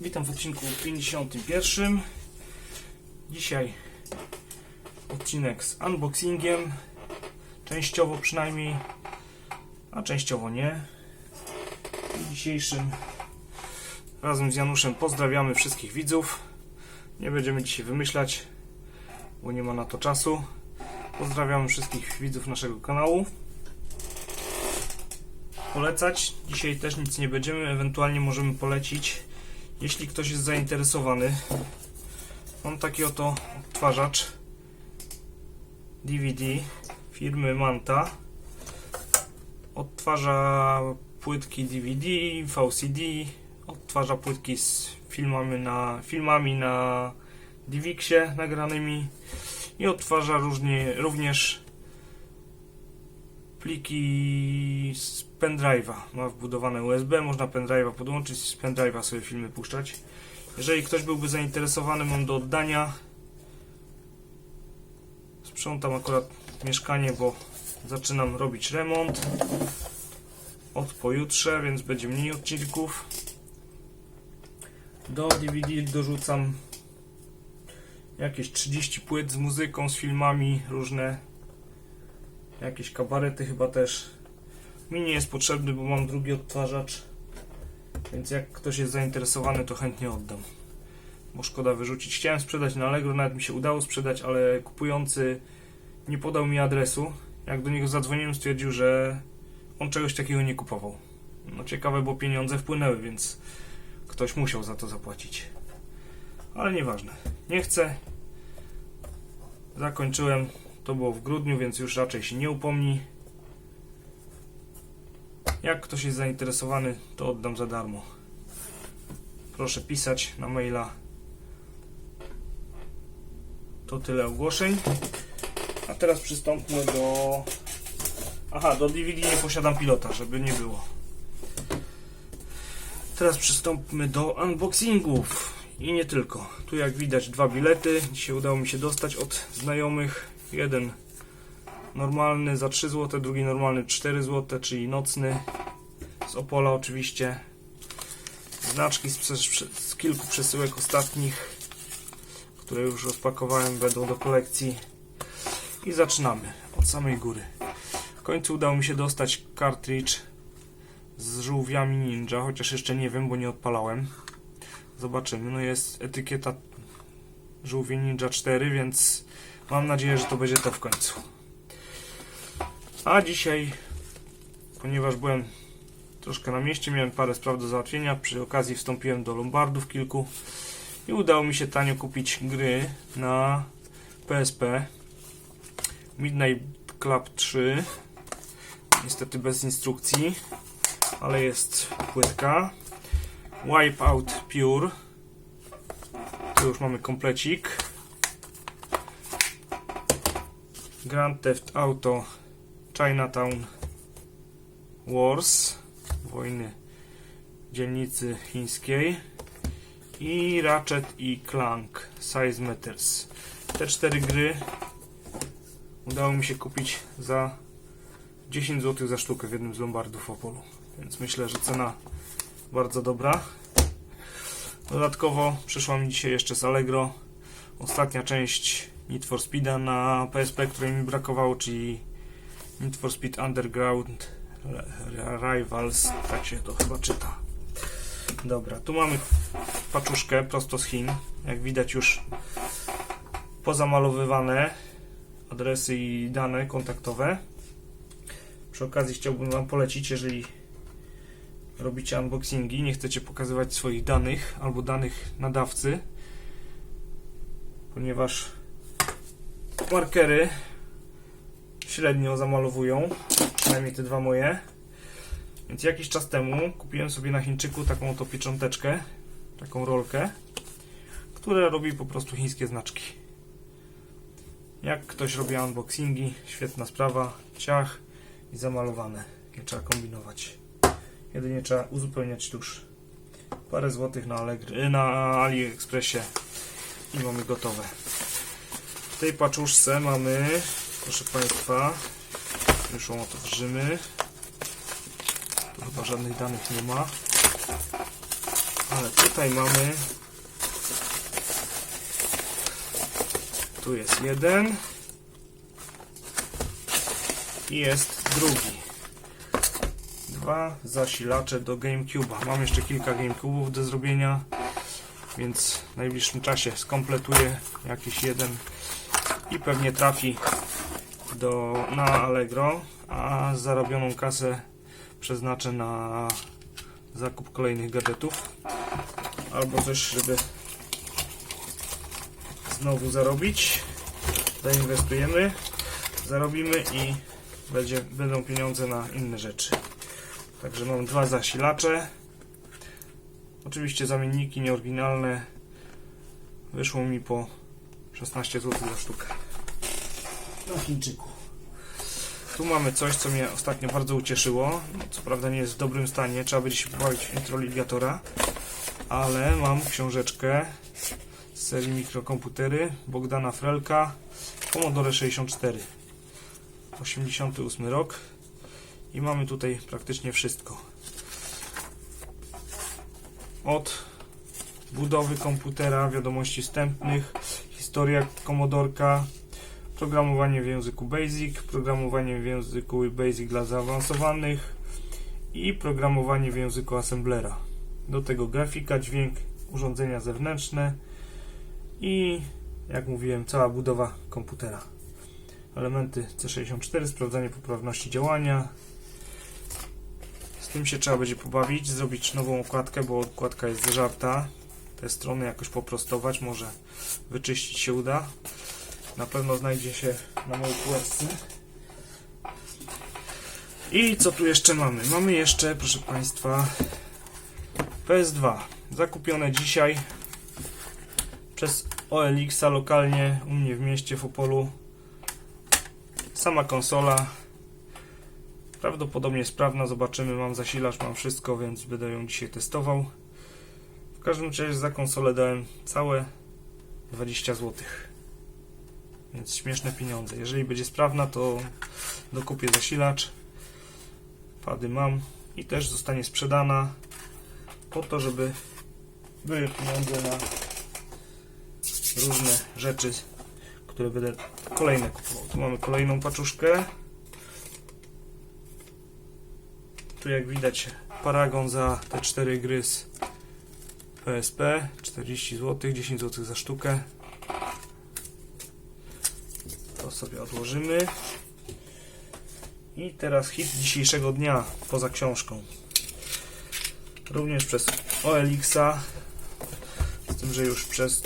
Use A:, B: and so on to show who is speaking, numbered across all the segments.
A: Witam w odcinku 51. Dzisiaj odcinek z unboxingiem. Częściowo przynajmniej, a częściowo nie. W dzisiejszym razem z Januszem pozdrawiamy wszystkich widzów. Nie będziemy dzisiaj wymyślać, bo nie ma na to czasu. Pozdrawiamy wszystkich widzów naszego kanału. Polecać dzisiaj też nic nie będziemy, ewentualnie możemy polecić jeśli ktoś jest zainteresowany, mam taki oto odtwarzacz. DVD firmy Manta. Odtwarza płytki DVD, VCD, odtwarza płytki z filmami na, filmami na DivXie nagranymi. I odtwarza różnie, również pliki z pendrive'a. Ma wbudowane USB, można pendrive'a podłączyć, z pendrive'a sobie filmy puszczać. Jeżeli ktoś byłby zainteresowany, mam do oddania. Sprzątam akurat mieszkanie, bo zaczynam robić remont od pojutrze, więc będzie mniej odcinków. Do DVD dorzucam jakieś 30 płyt z muzyką, z filmami, różne Jakieś kabarety chyba też. Mi nie jest potrzebny, bo mam drugi odtwarzacz. Więc jak ktoś jest zainteresowany, to chętnie oddam. Bo szkoda wyrzucić. Chciałem sprzedać na Allegro, nawet mi się udało sprzedać, ale kupujący nie podał mi adresu. Jak do niego zadzwoniłem, stwierdził, że on czegoś takiego nie kupował. No ciekawe, bo pieniądze wpłynęły, więc ktoś musiał za to zapłacić. Ale nieważne. Nie chcę. Zakończyłem. To było w grudniu, więc już raczej się nie upomni. Jak ktoś jest zainteresowany, to oddam za darmo. Proszę pisać na maila. To tyle ogłoszeń. A teraz przystąpmy do. Aha, do DVD nie posiadam pilota, żeby nie było. Teraz przystąpmy do unboxingów. I nie tylko. Tu jak widać dwa bilety. Dzisiaj udało mi się dostać od znajomych. Jeden normalny za 3 zł, drugi normalny 4 zł, czyli nocny. Z Opola oczywiście. Znaczki z, z, kilku przesyłek ostatnich, które już rozpakowałem, będą do kolekcji. I zaczynamy od samej góry. W końcu udało mi się dostać cartridge z żółwiami ninja, chociaż jeszcze nie wiem, bo nie odpalałem. Zobaczymy. No jest etykieta żółwie ninja 4, więc mam nadzieję, że to będzie to w końcu. A dzisiaj, ponieważ byłem troszkę na mieście, miałem parę spraw do załatwienia, przy okazji wstąpiłem do Lombardów kilku i udało mi się tanio kupić gry na PSP. Midnight Club 3, niestety bez instrukcji, ale jest płytka. Wipeout Pure, tu już mamy komplecik. Grand Theft Auto Chinatown Wars wojny dzielnicy chińskiej i Ratchet i Clank Size Matters. Te cztery gry udało mi się kupić za 10 zł za sztukę w jednym z lombardów w Opolu. Więc myślę, że cena bardzo dobra. Dodatkowo przyszła mi dzisiaj jeszcze z Allegro ostatnia część Need for Speeda na PSP, której mi brakowało, czyli Need for Speed Underground Rivals, tak się to chyba czyta. Dobra, tu mamy paczuszkę prosto z Chin. Jak widać już pozamalowywane adresy i dane kontaktowe. Przy okazji chciałbym Wam polecić, jeżeli robicie unboxingi, nie chcecie pokazywać swoich danych albo danych nadawcy, ponieważ markery średnio zamalowują, przynajmniej te dwa moje. Więc jakiś czas temu kupiłem sobie na Chińczyku taką oto piecząteczkę, taką rolkę, która robi po prostu chińskie znaczki. Jak ktoś robi unboxingi, świetna sprawa, ciach i zamalowane. Nie trzeba kombinować. Jedynie trzeba uzupełniać tusz. Parę złotych na, Allegry, na AliExpressie i mamy gotowe. W tej paczuszce mamy, proszę Państwa, już ją otworzymy. Tu chyba żadnych danych nie ma. Ale tutaj mamy. Tu jest jeden. I jest drugi. Dwa zasilacze do GameCube'a. Mam jeszcze kilka GameCube'ów do zrobienia, więc w najbliższym czasie skompletuję jakiś jeden i pewnie trafi do, na Allegro, a zarobioną kasę przeznaczę na zakup kolejnych gadżetów albo coś, żeby znowu zarobić. Zainwestujemy, zarobimy i będzie, będą pieniądze na inne rzeczy. Także mam dwa zasilacze. Oczywiście zamienniki nieoryginalne. Wyszło mi po 16 zł za sztukę. Na Chińczyku. Tu mamy coś, co mnie ostatnio bardzo ucieszyło. No, co prawda nie jest w dobrym stanie, trzeba będzie się pobawić introligatora. Ale mam książeczkę z serii mikrokomputery Bogdana Frelka Commodore 64 88 rok i mamy tutaj praktycznie wszystko od budowy komputera, wiadomości wstępnych, historia komodorka, programowanie w języku BASIC, programowanie w języku BASIC dla zaawansowanych i programowanie w języku Assemblera. Do tego grafika, dźwięk, urządzenia zewnętrzne i jak mówiłem, cała budowa komputera. Elementy C64, sprawdzanie poprawności działania. Z tym się trzeba będzie pobawić, zrobić nową okładkę, bo okładka jest zeżarta. Te strony jakoś poprostować, może wyczyścić się uda. Na pewno znajdzie się na mojej półeczce. I co tu jeszcze mamy? Mamy jeszcze, proszę Państwa, PS2. Zakupione dzisiaj przez OLX-a lokalnie u mnie w mieście w Opolu. Sama konsola. Prawdopodobnie sprawna, zobaczymy. Mam zasilacz, mam wszystko, więc będę ją dzisiaj testował. W każdym razie za konsolę dałem całe 20 zł. Więc śmieszne pieniądze. Jeżeli będzie sprawna, to dokupię zasilacz. Pady mam i też zostanie sprzedana po to, żeby były pieniądze na różne rzeczy, które będę kolejne kupował. Tu mamy kolejną paczuszkę. Tu jak widać paragon za te cztery gry z PSP 40 zł, 10 zł za sztukę. To sobie odłożymy. I teraz hit dzisiejszego dnia poza książką. Również przez OLX-a. Z tym, że już przez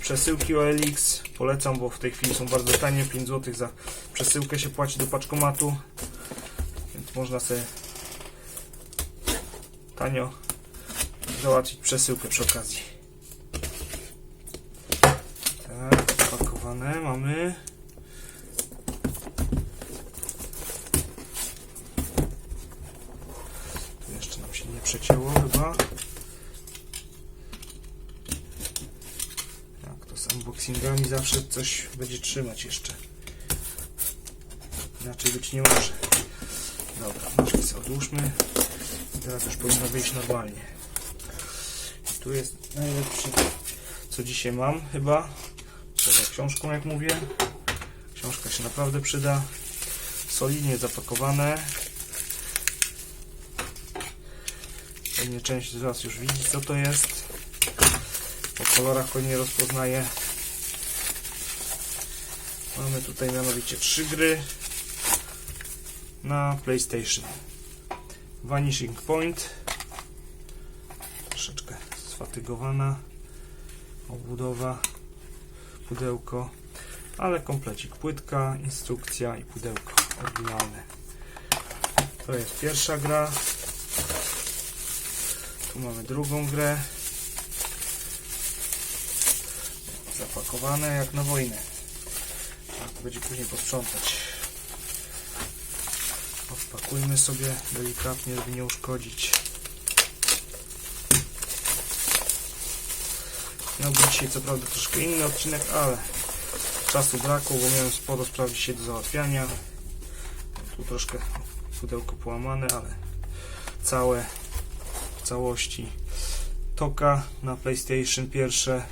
A: przesyłki OLX polecam, bo w tej chwili są bardzo tanie. 5 zł za przesyłkę się płaci do paczkomatu. Więc można sobie tanio załatwić przesyłkę przy okazji. Tak, mamy. Tu jeszcze nam się nie przecięło chyba. Jak to z unboxingami zawsze coś będzie trzymać jeszcze. Inaczej być nie może. Dobra, nóżki sobie odłóżmy. Teraz już powinno wyjść normalnie. Tu jest najlepszy, co dzisiaj mam chyba. Poza książką, jak mówię. Książka się naprawdę przyda. Solidnie zapakowane. Pewnie część z Was już widzi, co to jest. Po kolorach go nie rozpoznaję. Mamy tutaj mianowicie trzy gry na PlayStation. Vanishing Point. Troszeczkę sfatygowana obudowa, pudełko, ale komplecik. Płytka, instrukcja i pudełko oryginalne. To jest pierwsza gra. Tu mamy drugą grę. Zapakowane jak na wojnę. A to będzie później posprzątać. Odpakujmy sobie delikatnie, żeby nie uszkodzić. Miał być dzisiaj co prawda troszkę inny odcinek, ale czasu brakło, bo miałem sporo spraw dzisiaj do załatwiania. Tu troszkę pudełko połamane, ale całe w całości. Toka na PlayStation pierwsze.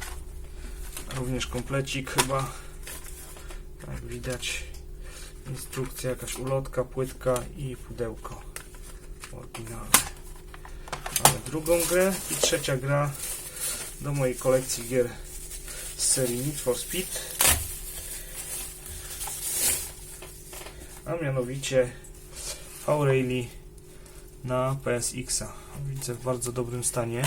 A: Również komplecik chyba. Jak widać. Instrukcja, jakaś ulotka, płytka i pudełko. Oryginalne. Mamy drugą grę i trzecia gra do mojej kolekcji gier z serii Need for Speed. A mianowicie V-Rally na PSX-a. Widzę w bardzo dobrym stanie.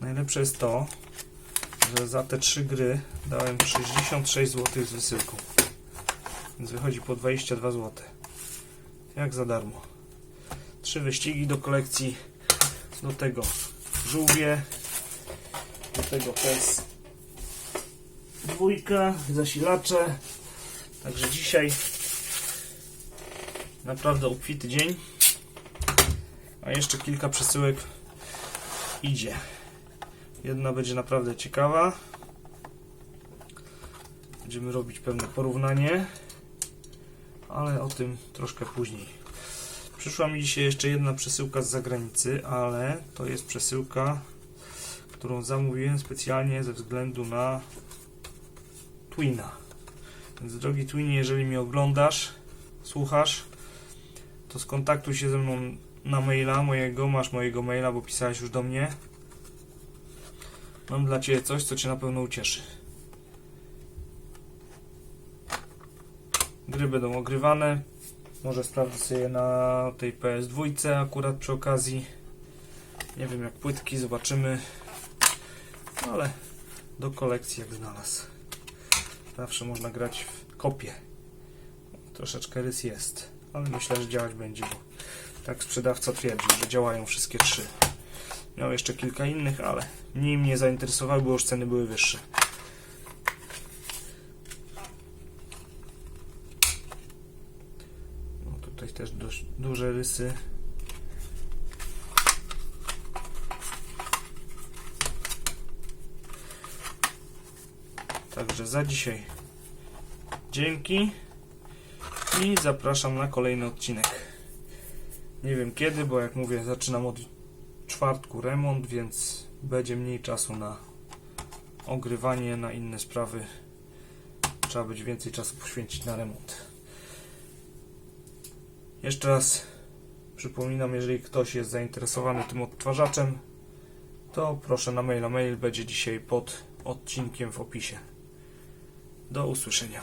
A: Najlepsze jest to, że za te trzy gry dałem 66 zł z wysyłką. Więc wychodzi po 22 zł. Jak za darmo. Trzy wyścigi do kolekcji. Do tego żółwie. Do tego PS dwójka, zasilacze. Także dzisiaj naprawdę obfity dzień. A jeszcze kilka przesyłek idzie. Jedna będzie naprawdę ciekawa. Będziemy robić pewne porównanie, ale o tym troszkę później. Przyszła mi dzisiaj jeszcze jedna przesyłka z zagranicy, ale to jest przesyłka, którą zamówiłem specjalnie ze względu na Twina. Więc drogi Twinie, jeżeli mnie oglądasz, słuchasz, to skontaktuj się ze mną na maila mojego, masz mojego maila, bo pisałeś już do mnie. Mam dla Ciebie coś, co Cię na pewno ucieszy. Gry będą ogrywane. Może sprawdzę sobie na tej PS2 akurat przy okazji. Nie wiem jak płytki, zobaczymy. Ale do kolekcji jak znalazł. Zawsze można grać w kopie. Troszeczkę rys jest, ale myślę, że działać będzie, bo tak sprzedawca twierdził, że działają wszystkie trzy. Miał jeszcze kilka innych, ale mniej mnie zainteresowały, bo już ceny były wyższe. Też dość duże rysy. Także za dzisiaj dzięki i zapraszam na kolejny odcinek. Nie wiem kiedy, bo jak mówię, zaczynam od czwartku remont, więc będzie mniej czasu na ogrywanie, na inne sprawy. Trzeba być więcej czasu poświęcić na remont. Jeszcze raz przypominam, jeżeli ktoś jest zainteresowany tym odtwarzaczem, to proszę na maila. Mail będzie dzisiaj pod odcinkiem w opisie. Do usłyszenia.